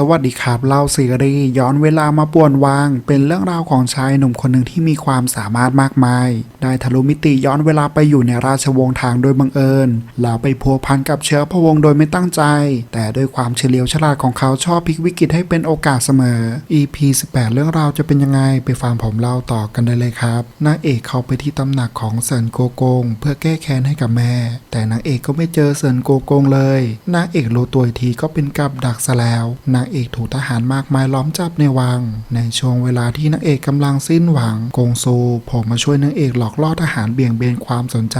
สวัสดีครับเล่าซีรีส์ย้อนเวลามาป่วนวาง เป็นเรื่องราวของชายหนุ่มคนหนึ่งที่มีความสามารถมากมาย ได้ทะลุมิติย้อนเวลาไปอยู่ในราชวงศ์ทางโดยบังเอิญแล้วไปพัวพันกับเชื้อพระวงศ์โดยไม่ตั้งใจ แต่ด้วยความเฉลียวฉลาดของเขาชอบพลิกวิกฤตให้เป็นโอกาสเสมอ EP 18 เรื่องราวจะเป็นยังไงไปฟังผมเล่าต่อกันได้เลยครับนางเอกเขาไปที่ตำหนักของเซินโกโกง เพื่อแก้แค้นให้กับแม่ แต่นางเอกก็ไม่เจอเซินโกโกงเลยนางเอกรู้ตัวทีก็เป็นกับดักซะแล้วนางเอกถูกทหารมากมายล้อมจับในวัง ในช่วงเวลาที่นางเอกกำลังสิ้นหวัง กงซูโผมมาช่วยนางเอกหลอกล่อทหารเบี่ยงเบนความสนใจ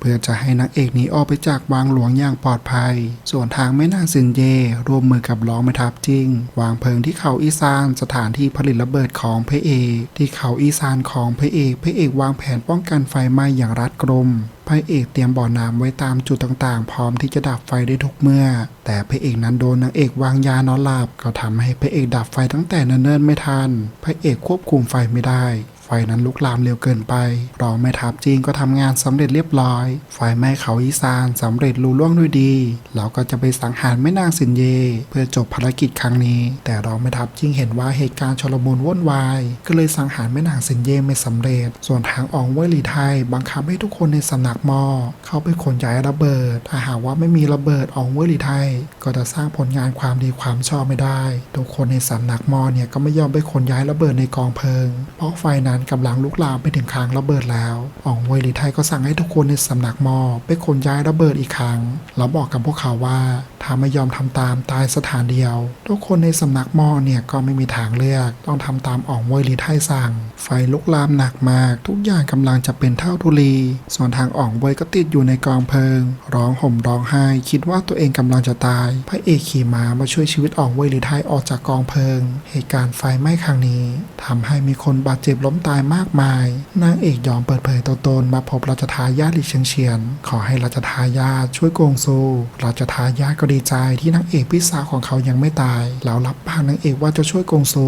เพื่อจะให้นางเอกหนีออกไปจากวังหลวงอย่างปลอดภัย ส่วนทางแม่นางซินเยร่วมมือกับล้องแม่ทัพจริง วางเพลิงที่เขาอีซานสถานที่ผลิตระเบิดของพระเอกที่เขาอีซานของพระเอกพระเอกวางแผนป้องกันไฟไหม้อย่างรัดกุม พระเอกเตรียมบ่อน้ำไว้ตามจุดต่างๆ พร้อมที่จะดับไฟได้ทุกเมื่อ แต่พระเอกนั้นโดนนางเอกวางยานอนหลับก็ทำให้พระเอกดับไฟตั้งแต่เนิ่นๆไม่ทัน พระเอกควบคุมไฟไม่ได้ ไฟนั้นลุกลามเร็วเกินไป รองแม่ทัพจีนก็ทำงานสำเร็จเรียบร้อย ไฟไหม้เขาอีสานสำเร็จลุล่วงด้วยดีแล้วก็จะไปสังหารแม่นางสินเย เพื่อจบภารกิจครั้งนี้ แต่รองแม่ทัพจีนเห็นว่าเหตุการณ์ชลมุนวุ่นวาย ก็เลยสังหารแม่นางสินเยไม่สำเร็จ ส่วนทางอองเว่ยหลีไทยบังคับให้ทุกคนในสำนักมอ เข้าไปขนย้ายระเบิด ถ้าหากว่าไม่มีระเบิดอองเว่ยหลีไทย ก็จะสร้างผลงานความดีความชอบไม่ได้ ทุกคนในสำนักมอเนี่ยก็ไม่ยอมไปขนย้ายระเบิดในกองเพลิง เพราะไฟนั้นกำลังลุกลามไปถึงคางระเบิดแล้วอองเวยหลีไทยก็สั่งให้ทุกคนในสำนักมอไปขนย้ายระเบิดอีกครั้งแล้วบอกกับพวกเขาว่าถ้าไม่ยอมทำตามตายสถานเดียว ทุกคนในสำนักมอเนี่ยก็ไม่มีทางเลือก ต้องทำตามอ่องเวยลีไทยสั่ง ไฟลุกลามหนักมาก ทุกอย่างกำลังจะเป็นเท่าทุลี ส่วนทางอ่องเวยก็ติดอยู่ในกองเพลิง ร้องห่มร้องไห้ คิดว่าตัวเองกำลังจะตาย พระเอกขี่ม้ามาช่วยชีวิตอ่องเวยลีไทยออกจากกองเพลิง เหตุการณ์ไฟไหม้ครั้งนี้ทำให้มีคนบาดเจ็บล้มตายมากมาย นางเอกยอมเปิดเผยตัวตนมาพบราชทายาทลีเฉียงเฉียน ขอให้ราชทายาทช่วยโกงซูราชทายาทก็ดีใจที่นางเอกพี่สาวของเขายังไม่ตายแล้วรับปากนางเอกว่าจะช่วยโกงซู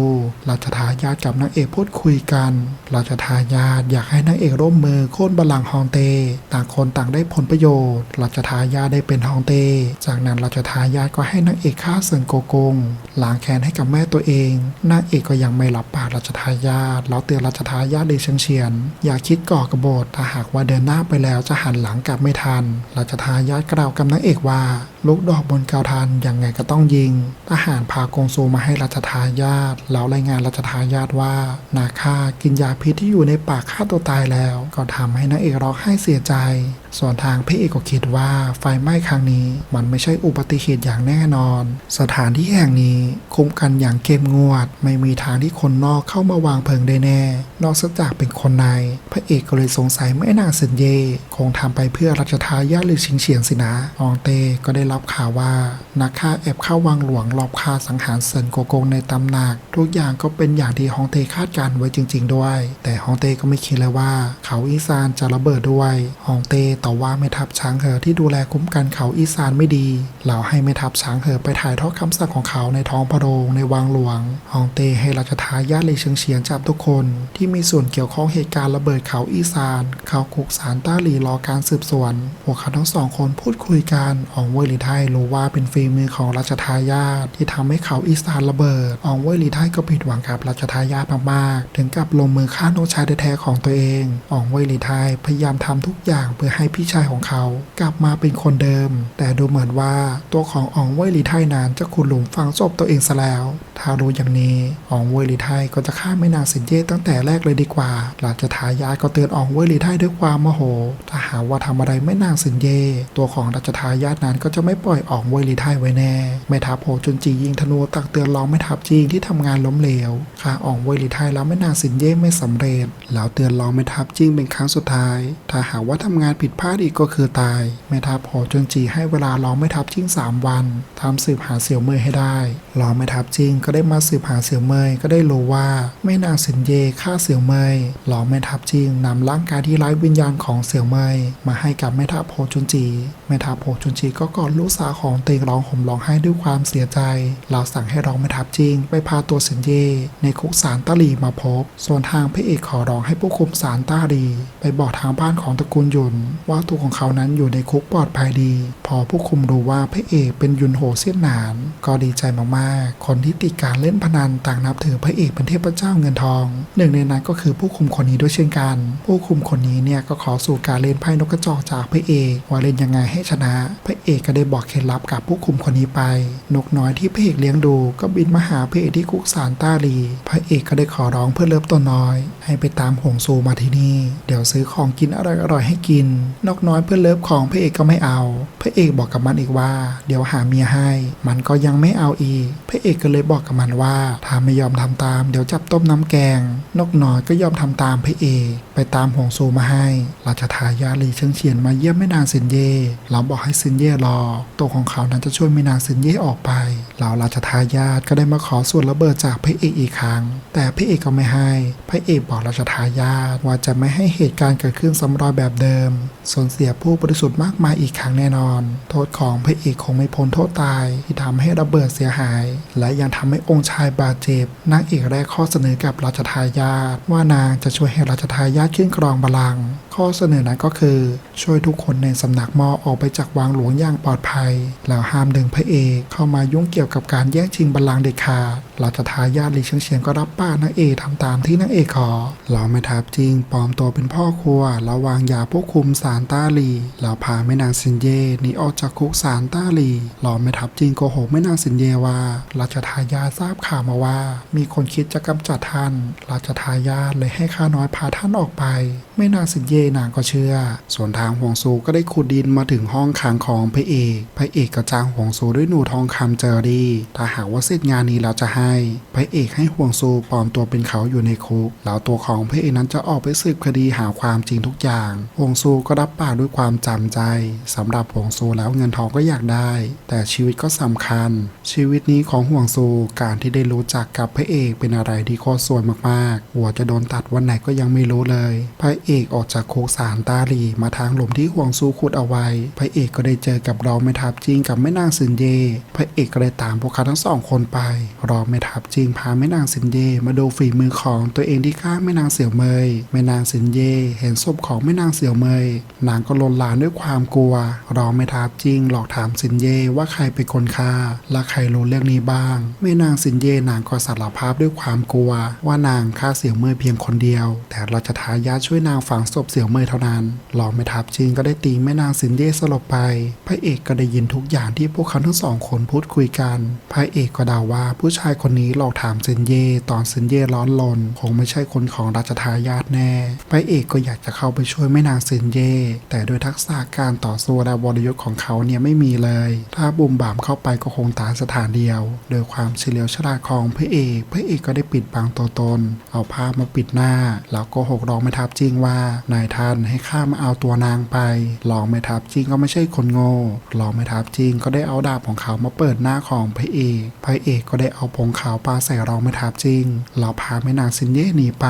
ราชทายาทกับนางเอกพูดคุยกันราชทายาทอยากให้นางเอกร่วมมือโค่นบัลลังก์ฮองเต้ต่างคนต่างได้ผลประโยชน์ราชทายาทได้เป็นฮองเต้จากนั้นราชทายาทก็ให้นางเอกฆ่าเซินโกกงล้างแค้นให้กับแม่ตัวเองนางเอกก็ยังไม่รับปากราชทายาทแล้วเตือนราชทายาทเดชเฉียน อย่าคิดก่อกระโบดถ้าหากว่าเดินหน้าไปแล้วจะหันหลังกลับไม่ทันราชทายาทกล่าวกับนางเอกว่า ลูกดอกบนเกาทันยังไงก็ต้องยิง ทหารพากงซูมาให้รัชทายาทแล้วรายงานรัชทายาทว่า นาคากินยาพิษที่อยู่ในปากฆ่าตัวตายแล้ว ก็ทำให้นางเอกร้องไห้เสียใจ ส่วนทางพระเอกก็คิดว่าไฟไหม้ครั้งนี้ มันไม่ใช่อุบัติเหตุอย่างแน่นอน สถานที่แห่งนี้คุ้มกันอย่างเข้มงวด ไม่มีทางที่คนนอกเข้ามาวางเพลิงได้แน่ นอกจากเป็นคนใน พระเอกก็เลยสงสัยแม่นางเซินเย่คงทำไปเพื่อรัชทายาทหรือชิงเฉียงสินะอองเตก็ได้รับข่าวว่า นักฆ่าแอบเข้าวังหลวงลอบฆ่าสังหารเซินโกโกงในตำหนัก ทุกอย่างก็เป็นอย่างที่ฮองเต้คาดการไว้จริง ๆ ด้วย แต่ฮองเต้ก็ไม่คิดเลยว่า เขาอีซานจะระเบิดด้วยฮองเต้ต่อว่าแม่ทัพช้างเหอที่ดูแลคุ้มกันเขาอีซานไม่ดีแล้วให้แม่ทัพช้างเหอไปถ่ายทอดคำสั่งของเขาในท้องพระโรงในวังหลวงฮองเต้ให้ราชทายาทเลยเชิงเฉียนจับทุกคน ที่มีส่วนเกี่ยวข้องเหตุการณ์ระเบิดเขาอีซาน เขาคุกสารต้าหลีรอการสืบสวนพวกเขาทั้งสองคนพูดคุยกันอองเวยหลีไทยรู้ว่าเป็นฝีมือของราชทายาทที่ทำให้เขาอิสานระเบิด อองเวยหลีไทยก็ผิดหวังกับราชทายาทมากๆ ถึงกับลงมือฆ่าน้องชายแท้ๆของตัวเอง อองเวยหลีไทยพยายามทำทุกอย่างเพื่อให้พี่ชายของเขา กลับมาเป็นคนเดิม แต่ดูเหมือนว่าตัวของอองเวยหลีไทยนั้นจะขุดหลุมฝังศพตัวเองซะแล้ว ถ้ารู้อย่างนี้อองเวยหลีไทยก็จะฆ่าแม่นางสินเย่ตั้งแต่แรกเลยดีกว่า หลังจะทายาทก็เตือนอองเวยหลีไทยด้วยความโมโห ถ้าหาว่าทำอะไรแม่นางสินเย่ตัวของราชทายาทนั้นก็จะไม่ปล่อยอองเวยหลีไทยไว้แน่แม่ทัพโหจุนจียิงธนูตักเตือนรองแม่ทัพจีนที่ทำงานล้มเหลวฆ่าอองเวยหลีไทยแล้วแม่นางสินเย่ไม่สำเร็จแล้วเตือนรองแม่ทัพจีนเป็นครั้งสุดท้าย ถ้าหากว่าทำงานผิดพลาดอีกก็คือตายแม่ทัพโหจุนจีให้เวลารองแม่ทัพจีนสามวันทำสืบหาเสี่ยวเมยให้ได้รองแม่ทัพจีนก็ได้มาสืบหาเสี่ยวเมยก็ได้รู้ว่าแม่นางสินเย่ฆ่าเสี่ยวเมยรองแม่ทัพจีนนำร่างกายที่ไร้วิญญาณของเสี่ยวเมยมาให้กับแม่ทัพโหจุนจีแม่ทัพโหจุนจีก็กอดลูกสาวของเตงร้องห่มร้องไห้ด้วยความเสียใจเราสั่งให้รองแม่ทัพจีนไปพาตัวสินเย่ในคุกสารตาหลีมาพบ ส่วนทางพระเอกขอร้องให้ผู้คุมสารตาหลีไปบอกทางบ้านของตระกูลยุน ว่าตัวของเขานั้นอยู่ในคุกปลอดภัยดี พอผู้คุมรู้ว่าพระเอกเป็นยุนโหเซียนหนาน ก็ดีใจมากๆ คนที่ติดการเล่นพนันต่างนับถือพระเอกเป็นเทพเจ้าเงินทอง หนึ่งในนั้นก็คือผู้คุมคนนี้ด้วยเช่นกัน ผู้คุมคนนี้เนี่ยก็ขอสู่การเล่นไพ่นกกระจอกจากพระเอกว่าเล่นยังไงให้ชนะ พระเอกก็ได้บอกเคล็ดลับกับผู้คุมคนนี้ไป นกน้อยที่พระเอกเลี้ยงดูก็บินมาหาพระเอกที่คุกสารตาลีพระเอกก็ได้ขอร้องเพื่อเลิฟตัวน้อย ให้ไปตามหงซูมาที่นี่ เดี๋ยวซื้อของกินอร่อยๆให้กิน นกน้อยเพื่อเลิฟของพระเอกก็ไม่เอา พระเอกบอกกับมันอีกว่า เดี๋ยวหาเมียให้ มันก็ยังไม่เอาอีก พระเอกก็เลยบอกกับมันว่าถ้าไม่ยอมทำตาม เดี๋ยวจับต้มน้ำแกง นกน้อยก็ยอมทำตามพระเอกไปตามหงซูมาให้ ราชทายาลีเชิงเฉียนมาเยี่ยมแม่นางซินเย่เราบอกให้ซินเย่รอ ตัวของเขานั้นจะช่วยแม่นางซินเย่ออกไป เหล่าราชทายาทก็ได้มาขอส่วนระเบิดจากพระเอกอีกครั้ง แต่พระเอกก็ไม่ให้ พระเอกบอกราชทายาทว่าจะไม่ให้เหตุการณ์เกิดขึ้นซ้ำรอยแบบเดิมสูญเสียผู้บริสุทธิ์มากมายอีกครั้งแน่นอน โทษของพระเอกคงไม่พ้นโทษตาย ที่ทำให้ระเบิดเสียหาย และยังทำให้องค์ชายบาดเจ็บนางเอกแรกข้อเสนอกับราชทายาทว่านางจะช่วยให้ราชทายาทขึ้นครองบัลลังก์ ข้อเสนอนั้นก็คือ ช่วยทุกคนในสำนักมอออกไปจากวังหลวงอย่างปลอดภัย แล้วห้ามดึงพระเอกเข้ามายุ่งเกี่ยวกับการแย่งชิงบัลลังก์เด็ดขาดราชทายาทหลีเชิงเฉียงก็รับป้านางเอกทำตามที่นางเอกขอเราไม่ทับจริงปลอมตัวเป็นพ่อครัวแล้ววางยาควบคุมสารต้าลีแล้วพาแม่นางซินเย่หนีออกจากคุกสารต้าลีเราไม่ทับจริงโกหกแม่นางซินเยว่าราชทายาททราบข่าวมาว่า มีคนคิดจะกำจัดท่านราชทายาทเลยให้ข้าน้อยพาท่านออกไปแม่นางซินเย่นางก็เชื่อ ส่วนทางหวงซูก็ได้ขุดดินมาถึงห้องขังของพระเอกพระเอกก็จ้างหวงซูด้วยหนูทองคำเจอรี่ถ้าหากว่าเสร็จงานนี้แล้วจะให้พระเอกให้ห่วงซูปลอมตัวเป็นเขาอยู่ในคุกแล้วตัวของพระเอกนั้นจะออกไปสืบคดีหาความจริงทุกอย่างห่วงซูก็รับปากด้วยความจำใจสำหรับห่วงซูแล้วเงินทองก็อยากได้ แต่ชีวิตก็สำคัญ ชีวิตนี้ของห่วงซูการที่ได้รู้จักกับพระเอกเป็นอะไรที่โคตรสวยมากๆ หัวจะโดนตัดวันไหนก็ยังไม่รู้เลย พระเอกออกจากคุกสารตาลีมาทางหลุมที่ห่วงซูขุดเอาไว้ พระเอกก็ได้เจอกับรองแม่ทัพจริงกับแม่นางซินเย่พระเอกก็ได้ตามพวกเขาทั้งสองคนไป รองแม่ทัพจริงพาแม่นางซินเย่มาดูฝีมือของตัวเองที่ฆ่าแม่นางเสี่ยวเมย แม่นางซินเย่เห็นศพของแม่นางเสี่ยวเมย นางก็ลนลานด้วยความกลัว รองแม่ทัพจริงหลอกถามซินเย่ว่าใครเป็นคนฆ่าและใครรู้เรื่องนี้บ้าง แม่นางซินเย่นางก็สารภาพด้วยความกลัว ว่านางฆ่าเสี่ยวเมยเพียงคนเดียว แต่เราชทายาช่วยนางฝังศพเสี่ยวเมยเท่านั้นรองแม่ทัพจริงก็ได้ตีแม่นางซินเย่สลบไป พระเอกก็ได้ยินทุกอย่างที่พวกเขาทั้งสองคนพูดคุยกัน พระเอกก็เดาว่าผู้ชายคนนี้หลอกถามซินเย่ตอนซินเย่ร้อนลน คงไม่ใช่คนของราชทายาทแน่ พระเอกก็อยากจะเข้าไปช่วยแม่นางซินเย่แต่โดยทักษะการต่อสู้และวรยุทธ์ของเขาเนี่ยไม่มีเลย ถ้าบุ่มบามเข้าไปก็คงตายสถานเดียว โดยความเฉลียวฉลาดของพระเอก พระเอกก็ได้ปิดบังตัวตน เอาผ้ามาปิดหน้า แล้วก็หกรองไม่ทับจริงว่านายทานให้ข้ามาเอาตัวนางไปรองไม่ทับจริงก็ไม่ใช่คนโง่รองไม่ทับจริงก็ได้เอาดาบของเขามาเปิดหน้าของพระเอกพระเอกก็ได้เอาผงขาวปาใส่รองไม่ทับจริงเราพาแม่นางซินเย่หนีไป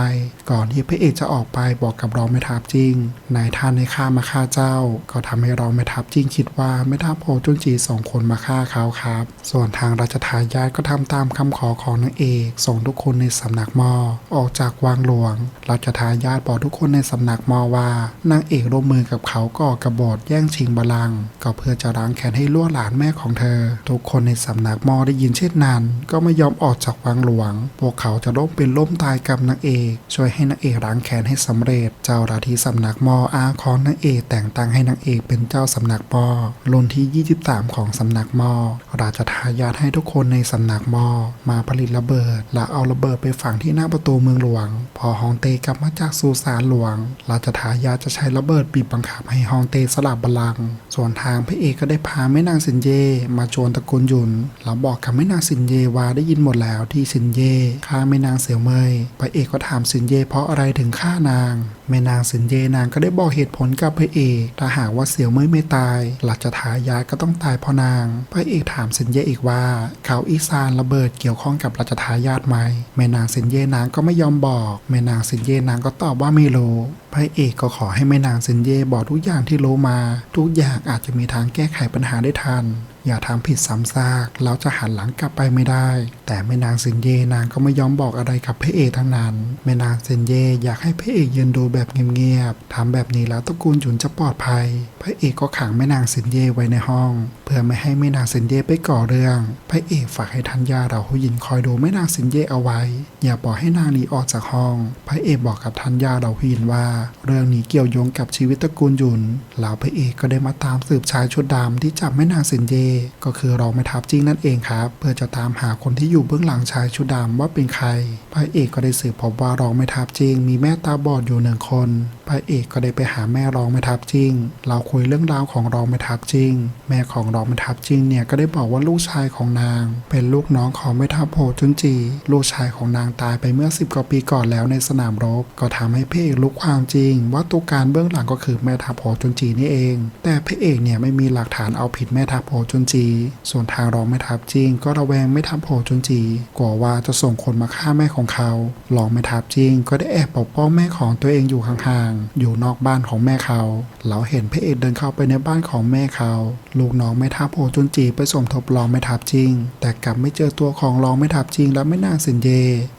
ก่อนที่พระเอกจะออกไปบอกกับรองไม่ทับจริงนายท่านให้ข้ามาฆ่าเจ้า ก็ทำให้รองไม่ทับจริงคิดว่าไม่ทัพโพจุนจีสองคนมาฆ่าเขาครับ ส่วนทางราชทายาทก็ทำตามคำขอของนางเอกส่งทุกคนในสำนักมอออกจากวังหลวงราชทายาทบอกทุกคนในสำนักมอว่านางเอกร่วมมือกับเขาก่อกระบฏแย่งชิงบัลลังก์ก็เพื่อจะล้างแค้นให้ล่วหลานแม่ของเธอ ทุกคนในสำนักมอได้ยินเช่นนั้น ก็ไม่ยอมออกจากวังหลวง พวกเขาจะล้มเป็นล้มตายกับนางเอก ช่วยให้นางเอกล้างแค้นให้สำเร็จ เจ้าราทีสำนักมออาของนางเอกแต่งตั้งให้นางเอกเป็นเจ้าสำนักมอรุ่นที่ 23 ของสำนักมอราชทายาทให้ทุกคนในสำนักมอมาผลิตระเบิด และเอาระเบิดไปฝังที่หน้าประตูเมืองหลวง พอฮองเตกลับมาจากสุสานหลวง ราชทายาทจะใช้ระเบิดบีบบังคับให้ฮองเตสลับบัลลังก์ส่วนทางพระเอกก็ได้พาแม่นางซินเย มาโจรตระกูลหยุนแล้วบอกกับแม่นางซินเยว่าได้ยินหมดแล้วที่ซินเยฆ่าแม่นางเสี่ยวเมยพระเอกก็ถามซินเยเพราะอะไรถึงฆ่านางแม่นางซินเยนางก็ได้บอกเหตุผลกับพระเอกถ้าหากว่าเสี่ยวเมยไม่ตายราชทายาทก็ต้องตายเพราะนาง พระเอกถามซินเยอีกว่า เขาอีซานระเบิดเกี่ยวข้องกับราชทายาทไหมแม่นางซินเยนางก็ไม่ยอมบอกแม่นางซินเยนางก็ตอบว่าไม่รู้พระเอกก็ขอให้แม่นางเซินเย่บอกทุกอย่างที่รู้มา ทุกอย่างอาจจะมีทางแก้ไขปัญหาได้ทัน อย่าทำผิดซ้ำซากเราจะหันหลังกลับไปไม่ได้ แต่แม่นางเซินเย่นางก็ไม่ยอมบอกอะไรกับพระเอกทั้งนั้น แม่นางเซินเย่อยากให้พระเอกยืนดูแบบเงียบๆทำแบบนี้แล้วตระกูลหยุนจะปลอดภัย พระเอกก็ขังแม่นางเซินเย่ไว้ในห้อง เพื่อไม่ให้แม่นางสินเย่ไปก่อเรื่อง พระเอกฝากให้ทัญญาเราผู้หญิงคอยดูแม่นางสินเย่เอาไว้ อย่าปล่อยให้นางหนีออกจากห้อง พระเอกบอกกับทัญญาเราผู้หญิงว่า เรื่องนี้เกี่ยวโยงกับชีวิตตระกูลหยุนแล้วพระเอกก็ได้มาตามสืบชายชุดดำที่จับแม่นางสินเย่ก็คือรองแม่ทัพจริงนั่นเองครับ เพื่อจะตามหาคนที่อยู่เบื้องหลังชายชุดดำว่าเป็นใคร พระเอกก็ได้สืบพบว่ารองแม่ทัพจริงมีแม่ตาบอดอยู่หนึ่งคน พระเอกก็ได้ไปหาแม่รองแม่ทัพจริงเราคุยเรื่องราวของรองแม่ทัพจริงแม่ของรองแม่ทัพจริงเนี่ยก็ได้บอกว่าลูกชายของนาง เป็นลูกน้องของแม่ทัพโพจุนจี ลูกชายของนางตายไปเมื่อ 10กว่าปีก่อนแล้วในสนามรบ ก็ทำให้พระเอกรู้ความจริง ว่าตัวการเบื้องหลังก็คือแม่ทัพโพจุนจีนี่เอง แต่พระเอกเนี่ยไม่มีหลักฐานเอาผิดแม่ทัพโพจุนจี ส่วนทางรองแม่ทัพจริงก็ระแวงแม่ทัพโพจุนจีกลัวว่าจะส่งคนมาฆ่าแม่ของเขารองแม่ทัพจริงก็ได้แอบปกป้องแม่ของตัวเองอยู่ห่างอยู่นอกบ้านของแม่เขาเราเห็นพระเอกเดินเข้าไปในบ้านของแม่เขาลูกน้องแม่ทัพโพจุนจีไปสมทบรองแม่ทัพจริง แต่กลับไม่เจอตัวของรองแม่ทัพจริง และแม่นางสินเย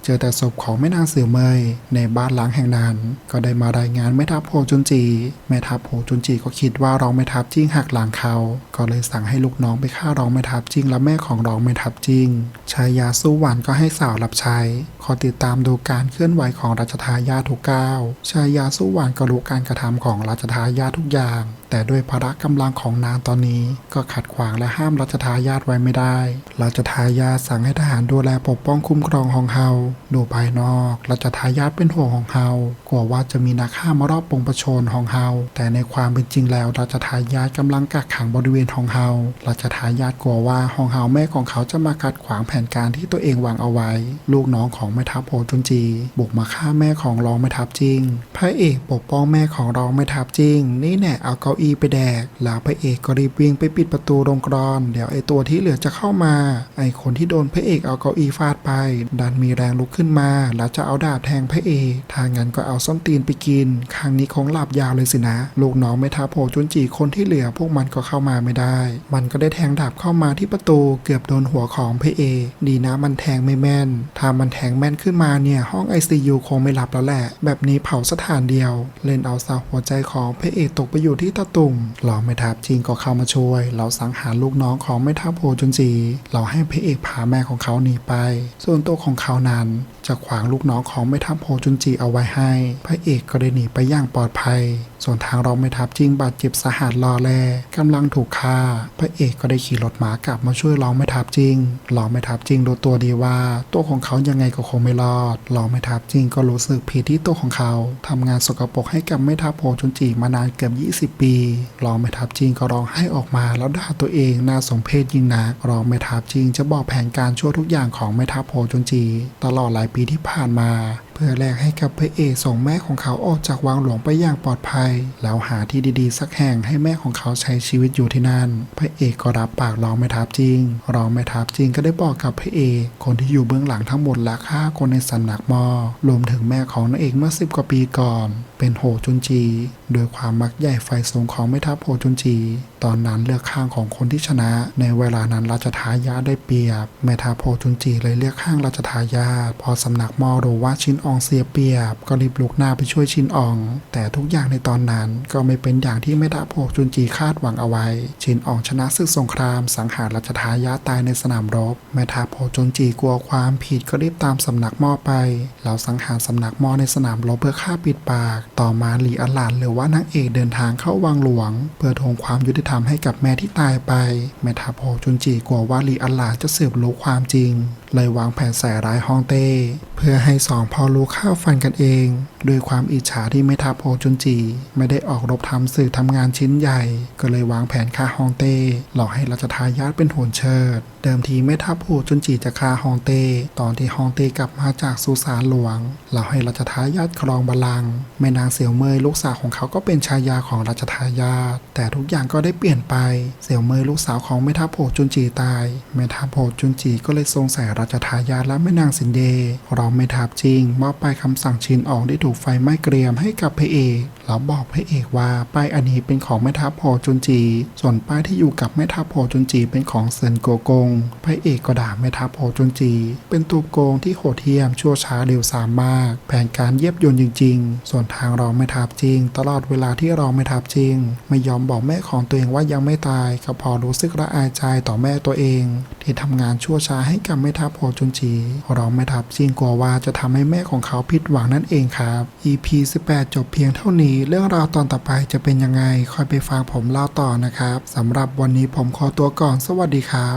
เจอแต่ศพของแม่นางเสือเมยในบ้านหลังแห่งนั้น ก็ได้มารายงานแม่ทัพโพจุนจีแม่ทัพโพจุนจีก็คิดว่ารองแม่ทัพจริงหักหลังเขา ก็เลยสั่งให้ลูกน้องไปฆ่ารองแม่ทัพจริง และแม่ของรองแม่ทัพจริงชายาสู้หวันก็ให้สาวรับใช้ขอติดตามดูการเคลื่อนไหวของรัชทายาททุกก้าวชายาสู้หวันก็รู้การกระทำของรัชทายาททุกอย่าง แต่ด้วยพละกำลังของนางตอนนี้ ก็ขัดขวางและห้ามรัชทายาทไว้ไม่ได้ รัชทายาทสั่งให้ทหารดูแลปกป้องคุ้มครองของเฮาดูภายนอกรัชทายาทเป็นห่วงของเฮากลัวว่าจะมีนักฆ่ามารอบปงประชนของเฮาแต่ในความเป็นจริงแล้วรัชทายาทกำลังกักขังบริเวณของเฮารัชทายาทกลัวว่าของเฮาแม่ของเขาจะมาขัดขวางแผนการที่ตัวเองวางเอาไว้ ลูกน้องของแม่ทัพโพจุนจีบุกมาฆ่าแม่ของรองแม่ทัพจริงพระเอกปกป้องแม่ของเรองแม่ทัพจริง นี่แน่เอาเก้าอี้ไปแดก แล้วพระเอกก็รีบวิ่งไปปิดประตูโรงกรอน เดี๋ยวไอตัวที่เหลือจะเข้ามา ไอคนที่โดนพระเอกเอาเก้าอี้ฟาดไป ดันมีแรงลุกขึ้นมา แล้วจะเอาดาบแทงพระเอกทางงั้นก็เอาส้นตีนไปกิน ครั้งนี้คงหลับยาวเลยสินะ ลูกน้องแม่ทัพโพจุนจีคนที่เหลือพวกมันก็เข้ามาไม่ได้ มันก็ได้แทงดาบเข้ามาที่ประตูเกือบโดนหัวของพระเอกดีนะมันแทงไม่แม่น ถ้ามันแทงแม่นขึ้นมาเนี่ยห้อง ICU คงไม่หลับแล้วแหละ แบบนี้เผาสถานเดียวเล่นเอาสาวหัวใจของพระเอกตกไปอยู่ที่ตะตุ่มรองแม่ทัพจริงก็เข้ามาช่วย เราสังหารลูกน้องของแม่ทัพโพจุนจี เราให้พระเอกพาแม่ของเขาหนีไป ส่วนตัวของเขานั้น จะขวางลูกน้องของแม่ทัพโพจุนจีเอาไว้ให้ พระเอกก็ได้หนีไปอย่างปลอดภัย ส่วนทางรองแม่ทัพจิงบาดเจ็บสาหัสรอแลกำลังถูกฆ่า พระเอกก็ได้ขี่รถม้ากลับมาช่วยรองแม่ทัพจิงรองแม่ทัพจิงรู้ตัวดีว่า ตัวของเขายังไงก็คงไม่รอดรองแม่ทัพจิงก็รู้สึกผิดที่ตัวของเขาทำงานสกปรกให้กับแม่ทัพโพจุนจีมานานเกือบ 20 ปีรองแม่ทัพจิงก็ร้องไห้ออกมาแล้วด่าตัวเองน่าสมเพชยิ่งนักรองแม่ทัพจิงจะบอกแผนการช่วยทุกอย่างของแม่ทัพโพจุนจีตลอดหลายปีที่ผ่านมา พื่อแลกให้กับพระเอกส่งแม่ของเขาออกจากวังหลวงไปอย่างปลอดภัย แล้วหาที่ดีๆ สักแห่งให้แม่ของเขาใช้ชีวิตอยู่ที่นั่น พระเอกก็รับปากรองแม่ทัพจริง รองแม่ทัพจริงก็ได้บอกกับพระเอกคนที่อยู่เบื้องหลังทั้งหมดและฆ่าคนในสำนักมอรวมถึงแม่ของนางเอกเมื่อสิบกว่าปีก่อน เป็นโหจุนจี โดยความมักใหญ่ไฟสูงของแม่ทัพโหจุนจี ตอนนั้นเลือกข้างของคนที่ชนะ ในเวลานั้นราชทายาทได้เปรียบ แม่ทัพโหจุนจีเลยเลือกข้างราชทายาทพอสำนักมอรู้ว่าชินอองเสียเปรียบ ก็รีบลุกหน้าไปช่วยชินออง แต่ทุกอย่างในตอนนั้นก็ไม่เป็นอย่างที่แม่ทัพโหจุนจีคาดหวังเอาไว้ ชินอองชนะศึกสงคราม สังหารราชทายาตายในสนามรบแม่ทัพโหจุนจีกลัวความผิดก็รีบตามสำนักหม้อไปแล้วสังหารสำนักหม้อในสนามรบเพื่อฆ่าปิดปาก ต่อมาหลีอัลลานหรือว่านางเอกเดินทางเข้าวังหลวง เพื่อทวงความยุติธรรมให้กับแม่ที่ตายไปแม่ทัพโหจุนจีกลัวว่าหลีอัลลานจะสืบรู้ความจริงเลยวางแผนใส่ร้ายฮองเต้ เพื่อให้สองพ่อลูกฆ่าฟันกันเองด้วยความอิจฉาที่แม่ทัพโฮจุนจี ไม่ได้ออกรบทำสื่อทำงานชิ้นใหญ่ ก็เลยวางแผนฆ่าฮองเต้หลอกให้รัชทายาทเป็นโหนเชิด เดิมทีแม่ทัพโฮจุนจีจะฆ่าฮองเต้ตอนที่ฮองเต้กลับมาจากสุสานหลวงหลอกให้รัชทายาทครองบัลลังก์แม่นางเสี่ยวเมยลูกสาวของเขาก็เป็นชายาของรัชทายาทแต่ทุกอย่างก็ได้เปลี่ยนไปเสี่ยวเมยลูกสาวของแม่ทัพโฮจุนจีตายแม่ทัพโฮจุนจีก็เลยทรงใส่รัชทายาทและแม่นางสินเดเราไม่ทับจริงมอบไปคำสั่งชินออกได้ถูกถูกไฟไหม้เกรียมให้กับพระเอกแล้วบอกพระเอกว่าป้ายอันนี้เป็นของแม่ทัพโฮจุนจี ส่วนป้ายที่อยู่กับแม่ทัพโฮจุนจีเป็นของเซินโกกงพระเอกก็ด่าแม่ทัพโฮจุนจี เป็นตัวโกงที่โหดเหี้ยมชั่วช้าเร็วสามมาก แผนการเยียบยนต์จริง ๆ ส่วนทางรองแม่ทัพจริง ตลอดเวลาที่รองแม่ทัพจริง ไม่ยอมบอกแม่ของตัวเองว่ายังไม่ตายก็พอรู้สึกละอายใจต่อแม่ตัวเอง ที่ทำงานชั่วช้าให้กับแม่ทัพโฮจุนจีรองแม่ทัพจริงกลัวว่าจะทำให้แม่ของเขาผิดหวังนั่นเองครับ EP 18 จบเพียงเท่านี้ เรื่องราวตอนต่อไปจะเป็นยังไงคอยไปฟังผมเล่าต่อนะครับสำหรับวันนี้ผมขอตัวก่อนสวัสดีครับ